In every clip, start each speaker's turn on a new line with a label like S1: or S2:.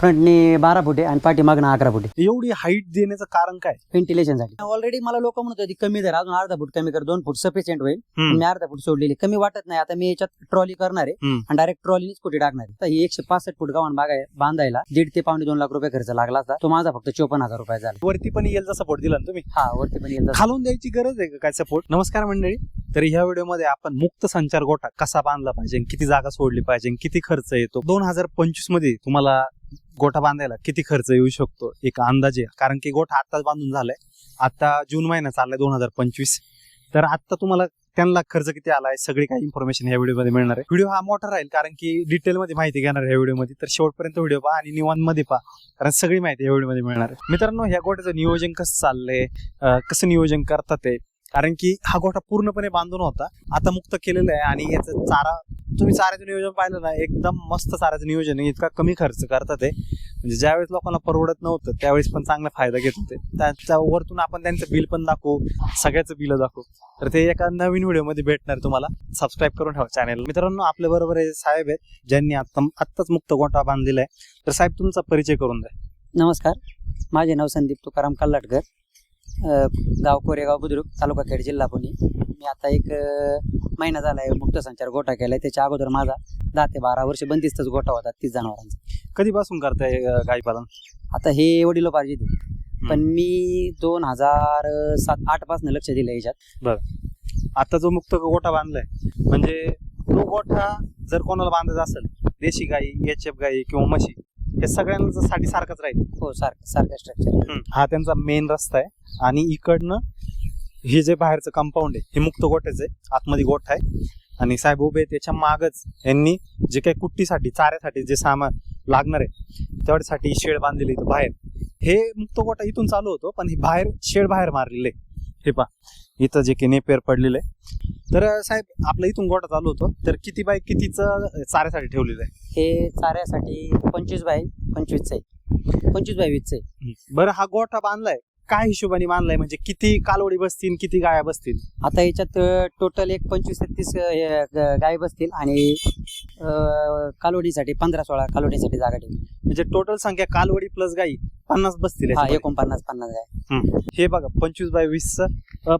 S1: फ्रंटने बारा फुटे आणि पाठीमागनं अकरा फुटे
S2: एवढी हाईट देण्याचं कारण काय?
S1: व्हेंटिलेशनसाठी ऑलरेडी मला लोक म्हणत होते कमी जर अजून अर्धा फूट कमी कर दोन फूट सफिशियंट होईल.
S2: हम्म.
S1: मी अर्धा फूट सोडलेली. कमी वाटत नाही. आता मी याच्यात ट्रॉली करणार आहे.
S2: हम्म.
S1: आणि डायरेक्ट ट्रॉलीच कुठे टाकणार आहे? तर ही एकशे पासष्ट फूट गव्हाण बाग आहे बांधायला. दीड ते पावणे दोन लाख रुपये खर्च लागला असता. तो माझा फक्त चोपन्न हजार रुपये झाला.
S2: वरती पण येलचा सपोर्ट दिला ना तुम्ही?
S1: हा वरती पण येईल
S2: खालून द्यायची गरज आहे का काय सपोर्ट नमस्कार मंडळी. तर ह्या व्हिडिओमध्ये आपण मुक्त संचार गोठा कसा बांधला पाहिजे किती जागा सोडली पाहिजे किती खर्च येतो? दोन हजार पंचवीसमध्ये तुम्हाला गोठा बांधायला किती खर्च येऊ शकतो? एक अंदाजे कारण की गोठा आत्ताच बांधून झालाय. आता जून महिना चाललाय दोन हजार पंचवीस. तर आता तुम्हाला त्यांना खर्च किती आलाय? सगळी काही इन्फॉर्मेशन या व्हिडिओमध्ये मिळणार आहे. व्हिडिओ हा मोठा राहील कारण की डिटेलमध्ये माहिती घेणार या व्हिडिओमध्ये तर शेवटपर्यंत व्हिडिओ पहा आणि निवांमध्ये पहा. कारण सगळी माहिती या व्हिडिओमध्ये मिळणार आहे. मित्रांनो ह्या गोठ्याचं नियोजन कसं चाललंय? कसं नियोजन करतात ते? कारण की हा गोठा पूर्णपणे बांधून होता. आता मुक्त केलेला आहे आणि याचं चारा तुम्ही चाऱ्याचं नियोजन पाहिलं ना एकदम मस्त चाऱ्याचं नियोजन आहे. इतका कमी खर्च करतात ते म्हणजे ज्यावेळेस लोकांना परवडत नव्हतं त्यावेळेस पण चांगला फायदा घेत होते. त्याच्या वरतून आपण त्यांचं बिल पण दाखवू सगळ्याचं बिल दाखवू. तर ते एका नवीन व्हिडिओमध्ये भेटणार तुम्हाला. सबस्क्राईब करून ठेवा चॅनल मित्रांनो आपल्या बरोबर हे साहेब आहेत ज्यांनी आता आत्ताच मुक्त गोठा बांधलेला आहे. तर साहेब तुमचा परिचय करून द्या.
S1: नमस्कार. माझे नाव संदीप तुकाराम कल्लाटकर. गाव कोरेगाव बुद्रुक तालुका खेड जिल्हा पुणे. मी आता एक महिना झाला आहे मुक्त संचार गोठा केलाय. त्याच्या अगोदर माझा दहा ते बारा वर्ष बंदिस्तच गोठा होता तीस जनावरांचा.
S2: कधीपासून करताय गाई पालन
S1: आता हे वडिलोपार्जित आहे. पण मी दोन हजार सात आठपासून लक्ष दिलं याच्यात.
S2: आता जो मुक्त गोठा बांधलाय म्हणजे तो गोठा जर कोणाला बांधायचा असेल देशी गाई एच एफ गाई किंवा म्हशी हे सगळ्यांचा साठी सारखाच राहील.
S1: हो सारखं सारखं स्ट्रक्चर
S2: हा त्यांचा मेन रस्ता आहे. आणि इकडनं हे जे बाहेरचं कंपाऊंड आहे हे मुक्त गोठ्याचं आहे. आतमध्ये गोठा आहे. आणि साहेब उभे त्याच्या मागच यांनी जे काही कुट्टीसाठी चाऱ्यासाठी जे सामान लागणार आहे तेवढ्यासाठी शेड बांधलेली इथं बाहेर. हे मुक्त गोठा इथून चालू होतो पण हे बाहेर शेड बाहेर मारलेले. आहे. हे पा इथं जे काही नेपेर पडलेलं आहे. तर साहेब आपला इथून गोठा चालू होतो. तर किती बाय कितीचं चाऱ्यासाठी ठेवलेलं आहे?
S1: हे चाऱ्यासाठी पंचवीस बाय पंचवीसचं आहे. पंचवीस बाय वीसचं आहे.
S2: बरं हा गोठा बांधलाय. काय हिशोबाने बांधलाय म्हणजे किती कालवडी बसतील किती गाया बसतील?
S1: आता याच्यात टोटल एक पंचवीस ते तीस गाय बसतील आणि अ, कालोडीसाठी पंधरा सोळा कालोडीसाठी जागा ठेवली
S2: म्हणजे टोटल संख्या कालवडी प्लस गाई पन्नास बसतील
S1: हा. एकोणपन्नास पन्नास गाय.
S2: हे. बघा पंचवीस बाय वीस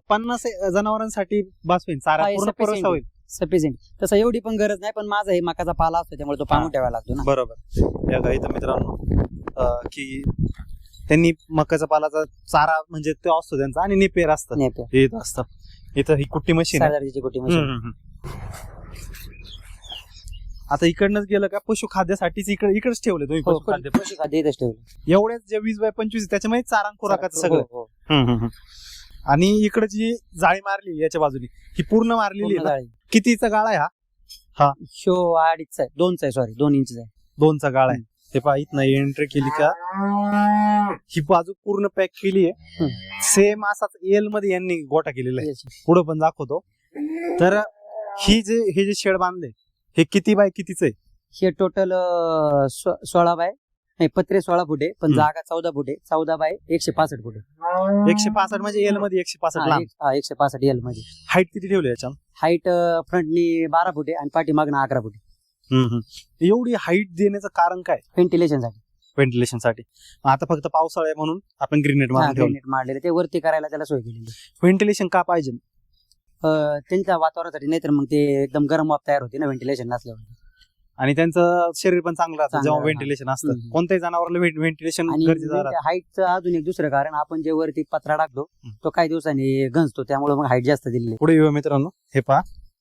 S2: पन्नास जनावरांसाठी बस होईल चारा पूर्ण होईल.
S1: सफिशियंट तसं एवढी पण गरज नाही पण माझा हे मकाचा पाला असतो त्यामुळे तो पांगून ठेवायला लागतो ना.
S2: बरोबर. या गाई तर मित्रांनो की त्यांनी मकाचा पालाचा चारा म्हणजे तो असतो त्यांचा आणि निपेर असतं.
S1: नेप्या.
S2: हे इथं असतं. इथं ही कुट्टी मशीन आहे.
S1: सरदारजीची कुटी
S2: हम्म,
S1: मशीन.
S2: हम्म, हम्म. आता इकडनंच गेलं का पशुखाद्यासाठीच इकडे इकडेच ठेवले तुम्ही
S1: हो,
S2: पशुखाद्य.
S1: पशुखाद्य इथंच ठेवलं
S2: एवढ्याच जे वीस बाय पंचवीस आहे, त्याच्यामध्ये चारा खुराकाचं सगळं.
S1: हो, हो.
S2: हम्म, हम्म, हम्म. आणि इकडे जी जाळी मारली याच्या बाजूली ही पूर्ण मारलेली
S1: पूर्ण
S2: आहे ना?
S1: जाळी.
S2: कितीचा गाळा आहे हा?
S1: शो अडीचचा आहे. दोनचा आहे सॉरी दोन इंच आहे.
S2: दोनचा गाळा आहे. ते पहा इथनं एंट्री केली का? ही बाजू पूर्ण पॅक केली आहे. सेम असाच एलमध्ये यांनी गोटा केलेला आहे. पुढे पण दाखवतो. तर ही जे हे जे शेड बांधले हे किती बाय कितीच आहे?
S1: हे टोटल सोळा बाय नाही पत्रे सोळा फुटे पण. जागा चौदा फुटे चौदा बाय एकशे पासष्ट फुटे
S2: एकशे पासष्ट म्हणजे एलमध्ये एकशे पासष्ट
S1: हा, हा, एकशे पासष्ट एलमध्ये.
S2: हाईट किती ठेवली याच्या
S1: हाईट फ्रंटनी बारा फुटे आणि पाठीमागनं अकरा फुटे
S2: एवढी हाईट देण्याचं कारण काय? व्हेंटिलेशनसाठी. व्हेंटिलेशनसाठी. आता फक्त पावसाळा आहे म्हणून आपण ग्रीनेट मारून ठेवलं.
S1: granite मारलेले ते वरती करायला त्याला सोय केलेली
S2: व्हेंटिलेशन का पाहिजे?
S1: अं, त्यांच्या वातावरणासाठी नाहीतर मग ते एकदम गरम वाफ तयार होते ना व्हेंटिलेशन नसल्यावर.
S2: आणि त्यांचं शरीर पण चांगलं असतं
S1: चांगलं,
S2: जेव्हा
S1: हा.
S2: व्हेंटिलेशन असतं.
S1: हम्म.
S2: कोणत्याही जनावराला व्हेंटिलेशन
S1: आणि
S2: राहतं.
S1: हाईटचं अजून एक दुसरं कारण आपण जे वरती पत्रा टाकतो
S2: हम्म.
S1: तो काही दिवसांनी गंजतो त्यामुळे मग हाईट जास्त दिलेली
S2: पुढे येऊ मित्रांनो. हे पहा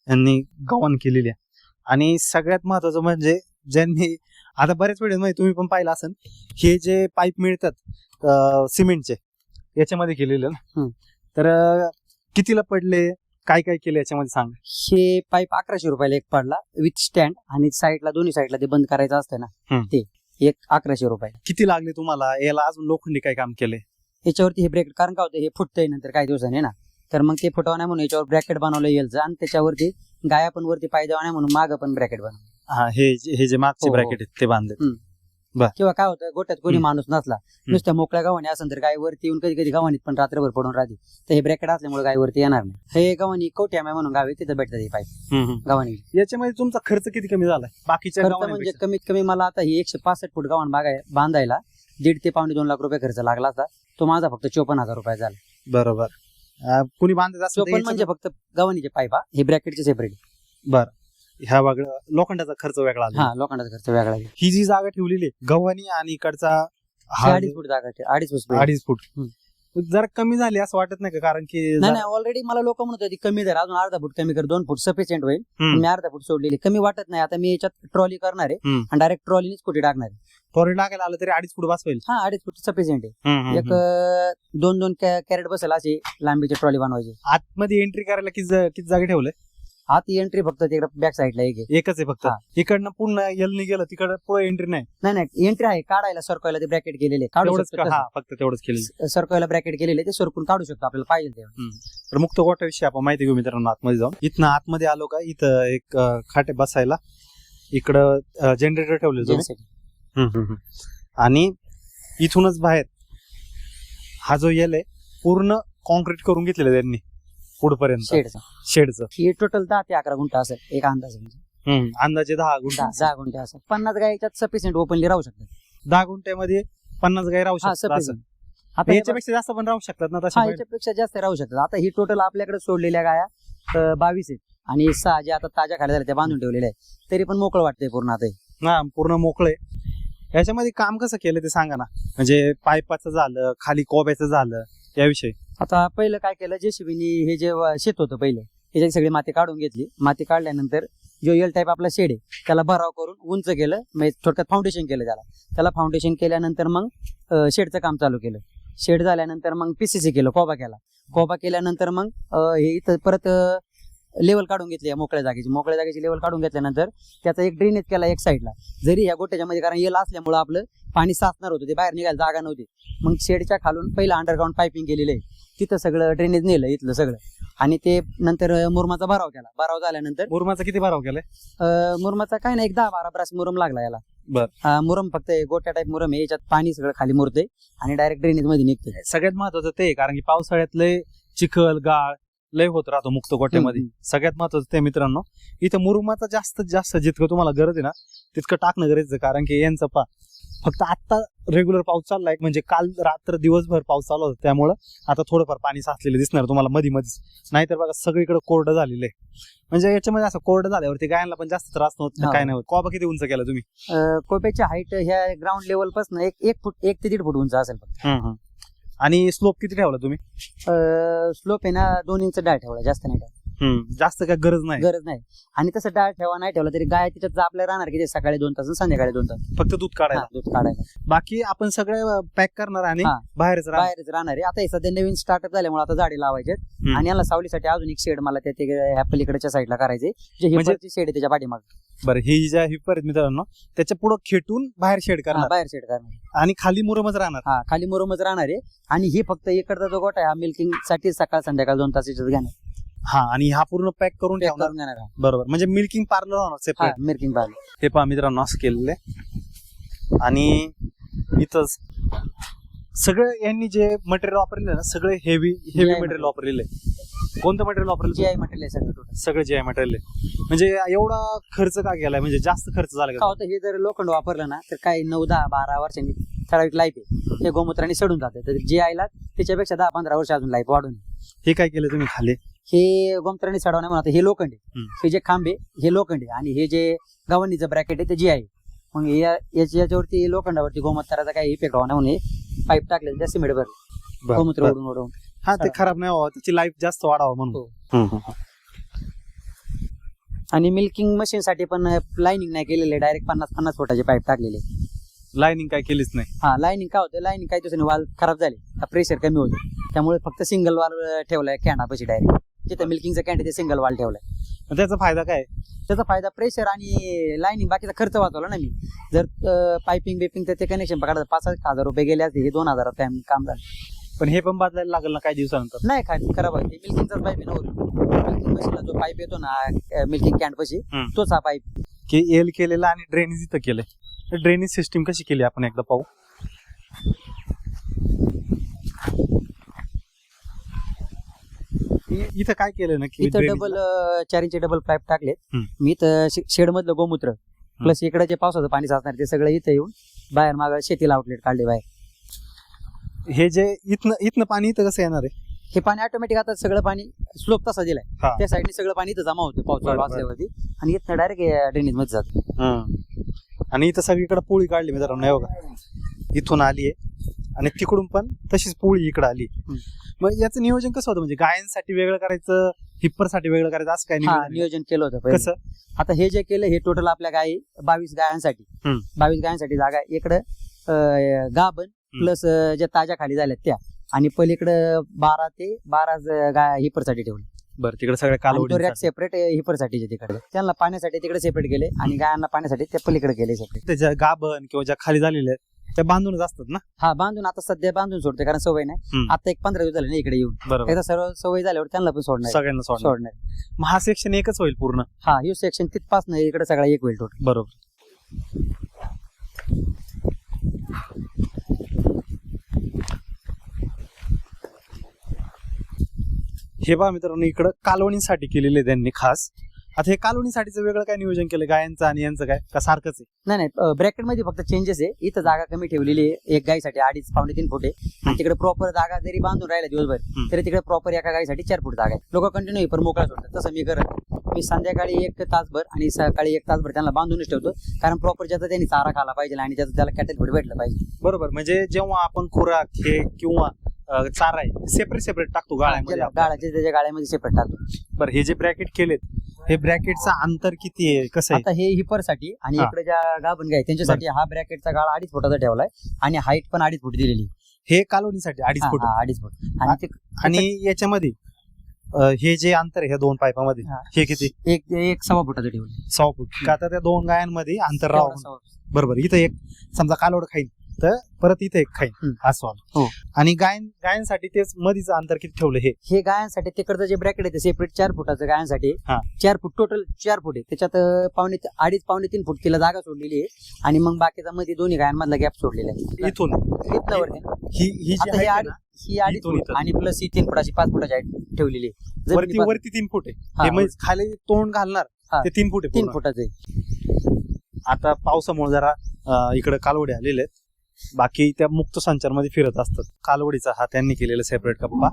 S2: यांनी गव्हाण केलेली आहे. आणि सगळ्यात महत्वाचं म्हणजे ज्यांनी आता बऱ्याच वेळेस माहिती तुम्ही पण पाहिलं असेल हे जे पाईप मिळतात सिमेंटचे याच्यामध्ये केलेले ना. तर कितीला पडले? काय काय केलं याच्यामध्ये सांग?
S1: हे पाईप अकराशे रुपयाला एक पडला विथ स्टँड आणि साईडला दोन्ही साईडला ते बंद करायचं असतं ना. ते एक अकराशे रुपये
S2: किती लागले तुम्हाला? याला अजून लोखंडी काय काम केले?
S1: याच्यावरती हे ब्रॅकेट कारण काय होतं हे फुटतंय नंतर काही दिवसांनी ना तर मग ते फुटवा नाही म्हणून याच्यावर ब्रॅकेट बनवलं येलचं आणि त्याच्यावरती गाया पण वरती पाय द्यावा नाही म्हणून मागं पण ब्रॅकेट बनवलं.
S2: हा हे जे- हे जे मागचे
S1: हो, हो.
S2: ब्रॅकेट आहेत ते बांधले.
S1: किंवा काय होतं गोट्यात कोणी
S2: हम्म.
S1: माणूस नसला नुसत्या मोकळ्या गव्हाणी असेल तर गाय वरती येऊन कधी कधी गव्हाणीत पण रात्रभर पडून राहते. तर हे ब्रॅकेट असल्यामुळे गाय वरती येणार नाही. हे गव्हाणी कवट्याम्या म्हणून गाव तिथं भेटतात हे पाईप. गव्हाणी.
S2: याच्यामध्ये तुमचा खर्च किती कमी झालाय बाकीच्या
S1: खर्च म्हणजे
S2: गावांपेक्षा?
S1: कमीत कमी मला आता ही एकशे पासष्ट फूट गव्हाण बागाय बांधायला दीड ते पावणे दोन लाख रुपये खर्च लागला असता. तो माझा फक्त चोपन्न हजार रुपये झाला.
S2: बरोबर. अं, कुणी बांधत असेल तर
S1: चोपन्न म्हणजे फक्त गव्हाणीचे पाईप हा हे ब्रॅकेटचे सेपरेट
S2: ह्या वेगळं लोखंडाचा खर्च वेगळा आला.
S1: हा लोखंडाचा खर्च वेगळा आहे.
S2: ही जी जागा ठेवलेली आहे, गव्हाणी आणि इकडचा
S1: हे अडीच फूट जागा आहे, अडीच फूट.
S2: अडीच फूट
S1: हम्म.
S2: जरा कमी झाली असं वाटत नाही का? कारण की
S1: नाही नाही ऑलरेडी मला लोक म्हणत होते कमी धर अजून अर्धा फूट कमी कर दोन फूट सफिशियंट होईल.
S2: हम्म.
S1: मी अर्धा फूट सोडलेली. कमी वाटत नाही. आता मी याच्यात ट्रॉली करणार आहे
S2: हम्म.
S1: आणि डायरेक्ट ट्रॉलीने स्कूटी टाकणार आहे?
S2: लागायला आलं तरी अडीच फूट बस होईल.
S1: हा अडीच फूट सफिशियंट आहे. एक अं, दोन दोन कॅरेट बसेल अशी लांबीची ट्रॉली बनवायची.
S2: आतमध्ये एंट्री करायला किती जा- किती जागे ठेवलंय?
S1: आत एंट्री फक्त तिकडे बॅक साईडला एक आहे.
S2: एकच आहे फक्त.
S1: हा.
S2: इकडनं पूर्ण येलनी गेलं तिकडं पुढे एंट्री नाही.
S1: नाही नाही एंट्री आहे काढायला सरकवायला ते ब्रॅकेट केलेले काढू
S2: तेवढंच का?
S1: शकतो
S2: हा फक्त तेवढंच केलं
S1: तसं. सरकवायला ब्रॅकेट केलेले ते सरकून काढू शकतो आपल्याला पाहिजे ते
S2: तर मुक्त गोठ्याविषयी आपण माहिती घेऊ मित्रांनो आतमध्ये जाऊन. इथनं आतमध्ये आलो का? इथं एक अं, खाटे बसायला. इकडं जनरेटर ठेवले तुम्ही. हम्म, हम्म, हम्म. आणि इथूनच बाहेर हा जो येल आहे पूर्ण कॉन्क्रीट करून घेतलेलं आहे त्यांनी. पुढपर्यंत.
S1: शेडचा.
S2: शेडचं.
S1: ही टोटल दहा ते अकरा गुंठा असेल एक अंदाज म्हणजे.
S2: हम्म, अंदाजे दहा गुंठे.
S1: दहा गुंठे असेल. पन्नास गाय याच्यात सफिशियंट ओपनली राहू शकतात.
S2: दहा गुंठ्यामध्ये पन्नास गाय राहू
S1: हा
S2: शकतात असं.
S1: सफिशियंट आता हे
S2: याच्यापेक्षा जास्त पण राहू शकतात ना तशा.
S1: याच्यापेक्षा जास्त राहू शकतात. आता ही टोटल आपल्याकडे सोडलेल्या गाया अं, बावीस आहेत. आणि सहा ज्या आता ताज्या खाल्या झाल्या त्या बांधून ठेवलेल्या आहेत. तरी पण मोकळं वाटतंय पूर्ण आता हे.
S2: ना पूर्ण मोकळे. याच्यामध्ये काम कसं केलं ते सांगा ना. म्हणजे पाईपाचं झालं खाली कोब्याचं झालं याविषयी.
S1: आता पहिलं काय केलं जेसीबीनी हे जे शेत होतं पहिलं त्याच्यात सगळी माती काढून घेतली. माती काढल्यानंतर जो एल टाईप आपला शेड आहे त्याला भराव करून उंच केलं म्हणजे थोडक्यात फाउंडेशन केलं त्याला. त्याला फाउंडेशन केल्यानंतर मग शेडचं काम चालू केलं. शेड झाल्यानंतर मग पीसीसी केलं कोबा केला. कोबा केल्यानंतर मग हे इथं परत लेवल काढून घेतली या मोकळ्या जागेची. मोकळ्या जागेची लेवल काढून घेतल्यानंतर त्याचा एक ड्रेनेज केला एक साईडला जरी या गोट्याच्या मध्ये कारण येल असल्यामुळं आपलं पाणी साचणार होतं ते बाहेर निघायला जागा नव्हती. मग शेडच्या खालून पहिलं अंडरग्राऊंड पायपिंग केलेलं आहे. तिथं सगळं ड्रेनेज नेलं इथलं सगळं आणि ते नंतर मुरमाचा भराव केला भराव झाल्यानंतर
S2: मुरमाचा किती भराव केलाय
S1: अं, मुरमाचा काय नाही एक दहा बारा ब्रास मुरम लागला याला
S2: बर.
S1: मुरम फक्त हे गोट्या टाईप मुरम आहे याच्यात पाणी सगळं खाली मुरते आणि डायरेक्ट ड्रेनेजमध्ये निघते
S2: सगळ्यात महत्वाचं ते आहे, कारण की पावसाळ्यात लय चिखल गाळ लय होत राहतो मुक्त गोट्यामध्ये. सगळ्यात महत्वाचं ते मित्रांनो इथं मुरुमाचा जास्तीत जास्त जितकं तुम्हाला गरज आहे ना तितकं टाकणं गरजेचं आहे. कारण की यांचं पा फक्त आता रेग्युलर पाऊस चाललाय म्हणजे काल रात्र दिवसभर पाऊस चालू होता त्यामुळं आता थोडंफार पाणी साचलेलं दिसणार तुम्हाला मध्ये मध्येच नाहीतर बघा सगळीकडे कोरडं झालेलं आहे. म्हणजे याच्यामध्ये असं कोरडं झाल्यावरती गायांना पण जास्त त्रास नव्हत
S1: हा.
S2: काय नाही होत. कोबा किती उंच केला तुम्ही?
S1: अं, कोप्याची हाईट ह्या ग्राउंड लेवलपासून एक एक फूट एक ते दीड फूट उंच असेल फक्त.
S2: आणि स्लोप किती ठेवला तुम्ही?
S1: स्लोप आहे ना दोन इंच डाळ ठेवला जास्त नाही
S2: जास्त काय गरज नाही.
S1: गरज नाही. आणि तसं डाळ ठेवा नाही ठेवला तरी गाय तिच्यात आपल्या राहणार की ते सकाळी दोन तास आणि संध्याकाळी दोन तास.
S2: फक्त दूध काढायला.
S1: दूध काढायला.
S2: बाकी आपण सगळं पॅक करणार आणि
S1: हा.
S2: बाहेरच राहणार.
S1: बाहेरच राहणार आहे. आता हे सध्या नवीन स्टार्टअप झाल्यामुळे आता झाडे लावायचे
S2: हम्म. आणि
S1: याला सावलीसाठी अजून एक शेड मला त्या ते ह्या पलीकडच्या साईडला करायचे जे
S2: म्हणजे-
S1: हिपरची शेड आहे त्याच्या पाठीमाग.
S2: बरं ही ज्या हिपर आहेत मित्रांनो त्याच्या पुढे खेटून बाहेर शेड करणार.
S1: बाहेर शेड करणार.
S2: आणि खाली मुरमच राहणार.
S1: हा खाली मुरुमच राहणार आहे. आणि ही फक्त इकडचा जो गोटा आहे हा मिल्किंगसाठी सकाळ संध्याकाळ दोन तास याच्यात घेणार.
S2: हा आणि हा पूर्ण पॅक करून
S1: Pack
S2: ठेवणार?
S1: करून घेणार हा.
S2: बरोबर. म्हणजे मिल्किंग पार्लर होणार
S1: हा
S2: सेपरेट
S1: मिल्किंग पार्लर
S2: हे पहा मित्रांनो असं केलेलं आहे. आणि इथंच सगळं यांनी जे मटेरियल वापरलेलं आहे ना सगळे हेवी हेवी मटेरियल. वापरलेलं आहे. कोणतं मटेरियल वापरलेलं
S1: जी आय मटेरियल आहे सगळं टोटल
S2: सगळं जे आहे मटेरियल आहे. म्हणजे एवढा खर्च का गेलाय म्हणजे जास्त खर्च झाला
S1: का?
S2: का
S1: होतं? हे जर लोखंड वापरलं ना तर काही नऊ दहा बारा वर्षांनी ठराविक लाईफ आहे. हे गोमूत्राने सडून जाते. तर जे आयला त्याच्यापेक्षा दहा पंधरा वर्ष अजून लाईफ वाढून.
S2: हे काय केलं तुम्ही खाली?
S1: हे गोमत्राने सडवण्या म्हणतात हे लोखंड आहे.
S2: हम्म.
S1: हे जे खांबे हे लोखंड आहे. आणि हे जे गव्हाणीचं ब्रॅकेट आहे ते जे आहे. मग या- याच्या- याच्यावरती लोखंडावरती गोमूत्राचा काही इफेक्ट होणार म्हणून हे पाईप टाकले त्या सिमेंट भरले गोमूत्र
S2: बरं.
S1: ओढून ओढून.
S2: हा ते खराब नाही व्हावं. त्याची लाईफ जास्त वाढावं म्हणून.
S1: हो.
S2: हम्म, हम्म, हम्म.
S1: आणि मिल्किंग मशीन साठी पण लाईनिंग नाही केलेले डायरेक्ट पन्नास पन्नास फुटाचे पाईप टाकलेले
S2: लाईनिंग काय केलीच नाही.
S1: हा लाईनिंग काय होतं? लाईनिंग काही दिवसांनी वाल खराब झाले. प्रेशर कमी होतं? त्यामुळे फक्त सिंगल वाल ठेवलाय कॅनापाशी डायरेक्ट जिथं मिल्किंगचं कॅन्ड ते सिंगल वाल ठेवलाय.
S2: मग त्याचा फायदा काय?
S1: त्याचा फायदा प्रेशर आणि लाईनिंग बाकीचा खर्च वाचवला ना मी. जर पायपिंग बिपिंग तर ते कनेक्शन पकडा पाच हजार रुपये गेले असते हे दोन हजारात काय काम झालं.
S2: पण हे पण बदलायला लागेल ना काही दिवसानंतर?
S1: नाही काय खराब आहे मिल्किंगचाच पाईप आहे ना मिल्किंग मशीनला जो पाईप येतो ना मिल्किंग कॅन्ड पाशी
S2: हम्म.
S1: तोच हा पाईप
S2: की एल केलेलं आणि ड्रेनेज इथं केलंय. ड्रेनेज सिस्टीम कशी केली आपण एकदा पाहू? इ- इथं काय केलं ना की
S1: इथं डबल चार इंची डबल पाईप टाकलेत.
S2: हम्म.
S1: मी इथं शेड मधलं गोमूत्र प्लस इकडे जे पावसाचं पाणी साचणार ते सगळं इथं येऊन बाहेर माग शेतीला आउटलेट काढले बाहेर.
S2: हे जे इथनं इथनं पाणी इथं कसं येणार आहे?
S1: हे पाणी ऑटोमॅटिक आता सगळं पाणी स्लोप तसा दिलाय.
S2: हा.
S1: त्या साईडने सगळं पाणी इथं जमा होतं पाऊस
S2: बरं,
S1: चालू
S2: बरं.
S1: असल्यावरती आणि इथं डायरेक्ट ड्रेनेजमध्ये जातं.
S2: हं. आणि इथं सगळीकडे पोळी काढली मित्रांनो हे बघा. इथून आली आहे आणि तिकडून पण तशीच पोळी इकडे आली. मग याचं नियोजन कसं होतं? म्हणजे गायांसाठी वेगळं करायचं हिप्परसाठी वेगळं करायचं असं काय
S1: हा
S2: नियोजन
S1: केलं होतं पहिले.
S2: कसं?
S1: आता हे जे केलं हे टोटल आपल्या गायी बावीस गायांसाठी.
S2: हम्म.
S1: बावीस गायांसाठी जागा आहे. इकडं अं, गाभण प्लस ज्या ताज्या खाली झाल्यात त्या. आणि पलीकडं बारा ते बारा ज- गाय हिपरसाठी ठेवले.
S2: बरं तिकडे सगळ्या
S1: आणि तो
S2: कालवडी
S1: रॅक सेपरेट हिपरसाठी तिकडे. त्यांना पाण्यासाठी तिकडे सेपरेट केले आणि गायांना पाण्यासाठी ते पलीकडे केले सेपरेट
S2: त्याच्या गाभण किंवा ज्या खाली झालेल्या आहेत त्या बांधूनच असतात ना?
S1: हा बांधून आता सध्या बांधून सोडते कारण सवय नाही.
S2: हम्म.
S1: आता एक पंधरा दिवस झाले ना इकडे येऊन.
S2: बरोबर.
S1: एकदा सर्व सवय झाल्यावर त्यांना पण सोडणार
S2: सगळ्यांना सोडणार.
S1: सोडणार
S2: मग हा सेक्शन एकच होईल पूर्ण?
S1: हा यू सेक्शन तिथपास नाही इकडे सगळा एक होईल टोटल
S2: बरोबर. हे पहा मित्रांनो इकडं कालवणीसाठी केलेले त्यांनी खास. आता हे कालवणीसाठीचं वेगळं काय नियोजन केलं? गायांचं आणि यांचं काय? का सारखंच आहे?
S1: नाही नाही ब्रॅकेटमध्ये फक्त चेंजेस आहे. इथं जागा कमी ठेवलेली आहे. एक गायीसाठी अडीच पावणे तीन फुट आहे. आणि तिकडे प्रॉपर जागा जरी बांधून राहिल्या दिवसभर. तरी तिकडे प्रॉपर एका गायीसाठी चार फूट जागा आहे. लोक कंटिन्यू पण मोकळा सोडतात. तसं मी करत नाही. मी संध्याकाळी एक तासभर आणि सकाळी एक तासभर त्यांना बांधूनच ठेवतो. कारण प्रॉपर ज्याचा त्यांनी चारा खाला पाहिजे आणि ज्याचं त्याला कॅटेल फूड भेटलं पाहिजे.
S2: बरोबर. म्हणजे जेव्हा आपण खुराक हे किंवा अं, चारा आहे सेपरेट सेपरेट टाकतो गाळ्यामध्ये.
S1: गाळाचे त्याच्या गाळ्यामध्ये सेपरेट टाकतो.
S2: बरं हे जे ब्रॅकेट केलेत हे ब्रॅकेटचं अंतर किती आहे? कसं आहे?
S1: आता हे हिपरसाठी आणि
S2: हा.
S1: इकडे ज्या गाभण गाय त्यांच्यासाठी हा ब्रॅकेटचा गाळा अडीच फुटाचा ठेवलाय आणि हाईट पण अडीच फूट दिलेली
S2: हे कालवणीसाठी अडीच
S1: हा,
S2: फूट.
S1: हा, अडीच फूट. आणि ते
S2: आणि याच्यामध्ये अं, हे जे अंतर आहे ह्या दोन पाईपामध्ये
S1: हा.
S2: हे किती?
S1: एक एक सव्वा फुटाचं ठेवलं
S2: सहा फूट. का तर त्या दोन गायांमध्ये अंतर राहून.
S1: सव्वा-
S2: बरोबर इथं एक समजा कालवड खाईन तर परत इथे एक खाईन
S1: हम्म.
S2: हा. आणि गायन गायांसाठी तेच मधीच अंतर किती ठेवलं हे
S1: हे गायांसाठी तिकडचं जे ब्रॅकेट आहे ते सेपरेट चार फुटाचं गायांसाठी
S2: हा.
S1: चार फूट टोटल चार फूट आहे त्याच्यात अं, पावणे अडीच पावणे तीन फूट तिला जागा सोडलेली आहे आणि मग बाकीचा मध्ये दोन्ही गायांमधला गॅप सोडलेला आहे
S2: इथून
S1: इथनं वरती ना.
S2: ही ही जी
S1: आता हे
S2: height आहे
S1: अडी-
S2: ना,
S1: ही अडीच
S2: इथून
S1: फूट
S2: इथं.
S1: आणि प्लस ही तीन फुटाची पाच फुटाची height ठेवलेली आहे
S2: वरती
S1: जमिनीपासून-
S2: वरती तीन फूट आहे
S1: हा,
S2: हे म्हणजे खाली तोंड घालणार
S1: हा.
S2: ते तीन फूट आहे
S1: तीन
S2: पूर्ण.
S1: फुटाचं आहे
S2: आता पावसामुळे जरा इकडे कालवडे आलेले आहेत बाकी त्या मुक्त संचारमध्ये फिरत असतात. कालवडीचा हा त्यांनी केलेला सेपरेट कप्पा.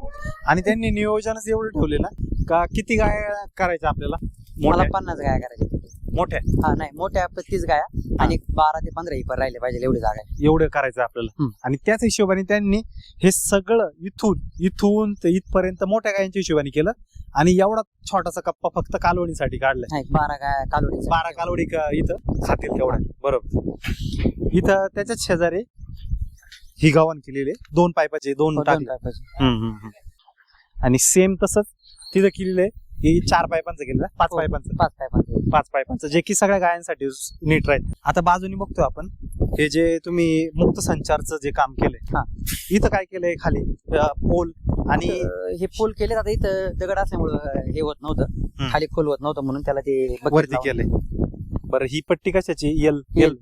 S2: आणि त्यांनी नियोजनच एवढं ठेवले ना का किती गाय करायच्या आपल्याला?
S1: मला
S2: मोठ्या
S1: पन्नास गाया करायच्या.
S2: मोठ्या?
S1: हा नाही मोठ्या तीस गाया आणि बारा ते पंधरा इपर राहिले पाहिजे एवढी जागा आहे.
S2: एवढं करायचं आपल्याला.
S1: हम्म.
S2: आणि त्याच हिशोबाने त्यांनी हे सगळं इथून इथून ते इथपर्यंत मोठ्या गायांच्या हिशोबाने केलं आणि एवढा छोटासा कप्पा फक्त कालवणीसाठी काढलाय.
S1: नाही बारा गाया कालोडीच्या
S2: बारा कालवडी का इथं खातील तेवढ्या. बरोबर. इथं त्याच्याच शेजारी ही गावन केलेली आहे. दोन पाईपाचे दोन
S1: हो,
S2: टाकले. आणि सेम तसंच तिथं केलेलं आहे. ही चार पाईपांचं केलेलं पाच
S1: हो.
S2: पाईपांचं
S1: पाच टाकायचे.
S2: पाच पाईपांचं जे की सगळ्या गायांसाठी नीट राहील आता बाजूनी बघतोय आपण हे जे तुम्ही मुक्त संचारचं जे काम केलंय
S1: हा.
S2: इथं काय केलंय खाली पोल आणि
S1: हे पोल केले आता इथं दगड असल्यामुळं हे होत नव्हतं
S2: हम्म.
S1: खाली खोल होत नव्हतं म्हणून त्याला ते bucket
S2: वरती
S1: लावून-
S2: केलंय बरं ही पट्टी कशाची यल यल.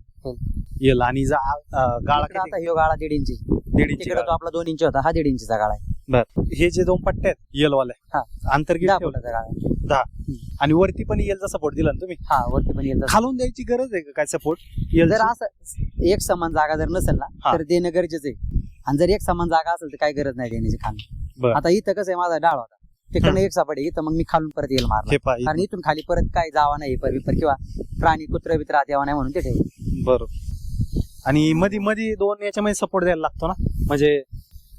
S1: यल
S2: आणि जा अं, गाळा
S1: इकडं आता
S2: किती?
S1: ह्यो गाळा दीड इंची
S2: दीड इंची
S1: तिकडे तो
S2: गाळा.
S1: आपला दोन इंच होता हा दीड इंचीचा गाळा आहे
S2: बरं. हे जे दोन पट्ट्या आहेत यल
S1: हा.
S2: किती
S1: दहा
S2: ठेवलं?
S1: फुटाचा गाळा आहे.
S2: आणि वरती पण येलचा सपोर्ट दिला ना तुम्ही?
S1: हा वरती पण येईल
S2: खालून द्यायची गरज आहे का काय सपोर्ट यल
S1: जर असं एक समान जागा जर नसेल ना
S2: हा.
S1: तर देणं गरजेचं आहे. आणि जर एक समान जागा असेल तर काही गरज नाही देण्याची खाली.
S2: बरं.
S1: आता इथं कसं आहे माझा डाळ होता. तिकडनं एक सपाट आहे इथं मग मी खालून परत येईल मारला.
S2: हे पहा
S1: कारण इथून खाली परत काय जावा नाही पर विपर किंवा प्राणी कुत्र बित्र आत यावा नाही म्हणून ते ठेव
S2: बरोबर. आणि मधी मधी दोन याच्यामध्ये सपोर्ट द्यायला लागतो ना? म्हणजे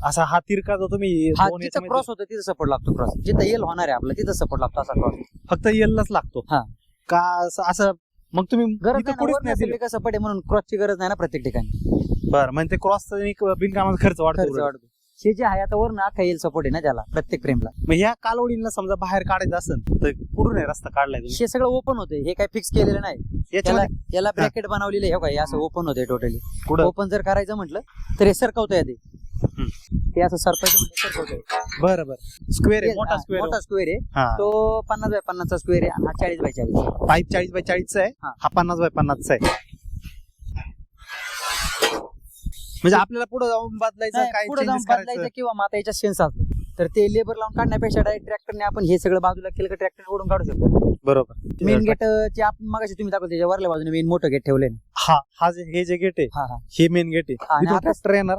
S2: असा हा तिरका जो तुम्ही
S1: हा
S2: दोन
S1: जिथं
S2: याच्यामध्ये-
S1: क्रॉस होतो तिथं सपोर्ट लागतो क्रॉस जिथं येल होणार आहे आपला तिथं सपोर्ट लागतो असा क्रॉस
S2: फक्त येललाच लागतो.
S1: हा.
S2: का असं- असं मग तुम्ही
S1: गरज
S2: इथं
S1: नाही
S2: कुठेच
S1: ना, सगळी सपाट आहे म्हणून क्रॉसची गरज नाही ना प्रत्येक ठिकाणी.
S2: बरं म्हणजे ते क्रॉसचा बिनकामाचा खर्च वाढतो
S1: खर्च
S2: उलट.
S1: वाढतो. हे जे आहे आता वरून अख्खा येईल सपोर्ट आहे ना त्याला प्रत्येक फ्रेमला
S2: मग ह्या कालवडींना समजा बाहेर काढायचं असेल तर कुठून आहे रस्ता काढलाय तुम्ही?
S1: हे सगळं ओपन होते हे काही फिक्स केलेलं नाही.
S2: याच्यामध्ये
S1: याला ब्रॅकेट बनवलेलं आहे हे बघा, हे असं ओपन होते टोटली
S2: कुठं?
S1: ओपन जर करायचं म्हटलं तर हे सरकवता येते ते असं सरपंच म्हणजे सरपंच
S2: बरं बरं. स्क्वेअर आहे मोठा स्क्वेअर
S1: मोठा स्क्वेअर आहे.
S2: हा.
S1: तो पन्नास बाय पन्नासचा स्क्वेअर आहे हा चाळीस बाय चाळीस
S2: पाईप चाळीस बाय चाळीसचा आहे
S1: हा.
S2: हा पन्नास बाय पन्नासचा आहे. म्हणजे आपल्याला पुढे जाऊन बदलायचं काय
S1: पुढे जाऊन
S2: changes
S1: बदलायचं
S2: करायचं.
S1: किंवा माताच्या सेन्स असलं. तर ते लेबर लावून काढण्यापेक्षा डायरेक्ट ट्रॅक्टरने आपण हे सगळं बाजूला केलं की ट्रॅक्टर ओढून काढू शकतो.
S2: बरोबर.
S1: मेन गेट चे आपण मगाशी तुम्ही दाखवलं त्याच्या वरल्या बाजूने मेन मोठं गेट ठेवले
S2: हा हा जे हे जे गेट आहे
S1: हा हा.
S2: हे मेन गेट आहे.
S1: आणि
S2: इथून
S1: आता-
S2: ट्रॅक्टर येणार.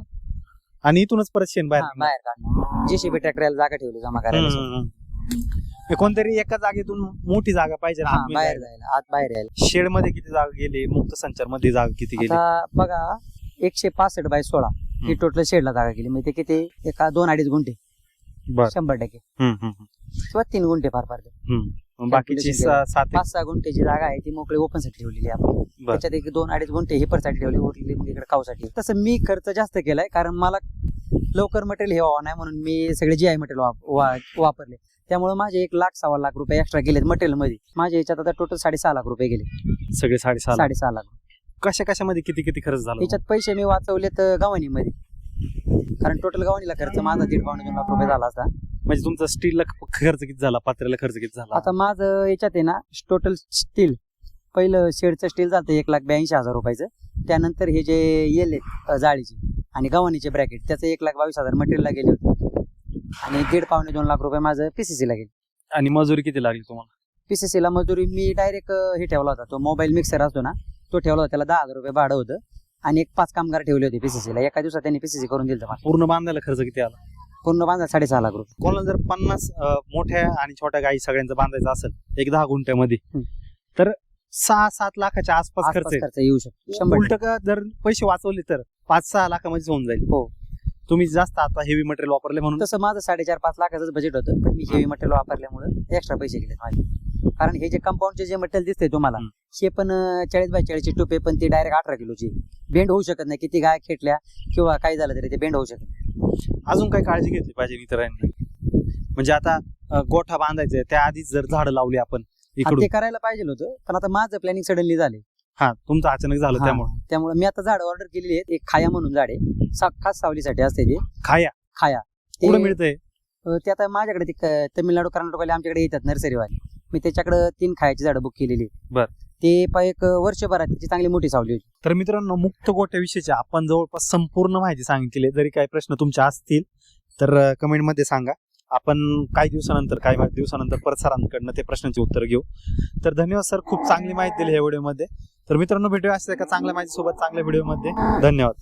S2: आणि इथूनच परत शेण बाहेर निघणार.
S1: बाहेर काढणार. जेसीबी ट्रॅक्टरला जागा ठेवली जमा करायला
S2: हम्म, हम्म. हे कोणतरी एका जागेतून मोठी जागा पाहिजे ना
S1: हा,
S2: आतमध्ये
S1: बाहेर
S2: जायला.
S1: आत बाहेर यायला.
S2: शेडमध्ये किती जागा गेली मुक्त संचारमध्ये जागा किती गेली?
S1: आता बघा एकशे पासष्ट बाय सोळा. ही टोटल शेडला जागा गेली. म्हणजे किती? एका दोन अडीच गुंठे.
S2: बर.
S1: शंभर टक्के.
S2: हम्म, हम्म, हम्म.
S1: किंवा तीन गुंठे फार फार
S2: हम्म. मग बाकीची
S1: Calculation
S2: सा- सात
S1: पाच सहा गुंठेची जागा आहे ती मोकळी ओपनसाठी ठेवलेली आहे आपण.
S2: बर.
S1: त्याच्यात एक दोन अडीच गुंठे हिपरसाठी ठेवली उरलेली मग इकडे काऊसाठी. तसं मी खर्च जास्त केलाय कारण मला लवकर मटेरियल हे व्हावं नाही म्हणून मी सगळे जी आय मटेरियल वापरले. त्यामुळे माझे एक लाख सव्वा लाख रुपये एक्स्ट्रा गेलेत मटेरियलमध्ये. माझ्या याच्यात आता टोटल साडेसहा लाख रुपये गेले.
S2: सगळे साडेसहा लाख.
S1: साडेसहा लाख.
S2: कशा कशामध्ये किती किती खर्च झाला?
S1: याच्यात पैसे मी वाचवलेत गव्हाणीमध्ये. कारण टोटल गव्हाणीला खर्च माझा दीड पावणे दोन लाख रुपये झाला असता.
S2: म्हणजे तुमचा स्टीलला खर्च किती झाला? पात्र्याला खर्च किती झाला?
S1: आता माझं याच्यात आहे ना टोटल स्टील पहिलं शेडचं स्टील झालं एक लाख ब्याऐंशी हजार रुपयाचं. त्यानंतर हे जे येल जाळीचे. आणि गव्हाणीचे ब्रॅकेट त्याचं एक लाख बावीस हजार मटेरियलला गेले होते. आणि दीड पावणे दोन लाख रुपये माझं पीसीसीला गेले.
S2: आणि मजुरी किती लागली तुम्हाला?
S1: पीसीसीला मजुरी मी डायरेक्ट हे ठेवला होता. तो मोबाईल मिक्सर असतो ना तो ठेवला होता. त्याला दहा हजार रुपये भाडं होतं. आणि एक पाच कामगार ठेवले होते पीसीसीला एका दिवसात त्यांनी पीसीसी करून दिलं मला.
S2: पूर्ण बांधायला खर्च किती आला?
S1: पूर्ण बांधा साडेसहा लाख रुपये.
S2: कोणाला जर पन्नास अं, मोठ्या आणि छोट्या गाई सगळ्यांचं बांधायचं असेल एक दहा गुंठ्यामध्ये. तर सहा सात लाखाच्या आसपास खर्च
S1: आसपास खर्च येऊ शकतो. शंभर
S2: उलट का जर पैसे वाचवले तर पाच सहा लाखामध्येच होऊन जाईल.
S1: हो.
S2: तुम्ही जास्त आता हेवी मटेरियल वापरले म्हणून.
S1: तसं माझं साडेचार पाच लाखाचं बजेट होतं पण मी हेवी मटेरियल वापरल्यामुळे एक्स्ट्रा पैसे गेले माझे. कारण हे जे कंपाऊंडचे जे मटेरियल दिसते तुम्हाला. हे पण चाळीस बाय चाळीसची टोपे पण ती डायरेक्ट अठरा किलोची. बेंड होऊ शकत नाही. किती गाय खेटल्या किंवा काही झालं तरी ते बेंड होऊ शकत नाही.
S2: अजून काय काळजी घेतली पाहिजे इतरांनी? म्हणजे आता अं, गोठा बांधायचंय. त्या आधीच जर झाडं लावली आपण इकडून
S1: ते करायला पाहिजे होतं पण आता माझं प्लॅनिंग सडनली झाले
S2: हा तुमचं अचानक झालं त्यामुळे.
S1: त्यामुळे मी आता झाड ऑर्डर केलेली आहेत एक खाया म्हणून झाड खास सावलीसाठी असते ते.
S2: खाया?
S1: खाया. ते
S2: मिळतंय?
S1: ते आता माझ्याकडे ते तमिळनाडू कर्नाटकवाले आमच्याकडे येतात नर्सरीवाले. मी त्याच्याकडे तीन खायाची झाडं बुक केलेली.
S2: बर.
S1: ते एक वर्षभरात त्याची चांगली मोठी सावली होती.
S2: तर मित्रांनो मुक्त गोट्याविषयीची आपण जवळपास संपूर्ण माहिती सांगितली. जरी काही प्रश्न तुमचे असतील तर कमेंटमध्ये सांगा. आपण काही दिवसानंतर काही दिवसानंतर परत सरांकडनं ते प्रश्नांची उत्तर घेऊ. तर धन्यवाद सर खूप चांगली माहिती दिली ह्या व्हिडिओमध्ये. तर मित्रांनो भेटूया असं एका चांगल्या माहिती सोबत चांगल्या व्हिडिओमध्ये. धन्यवाद.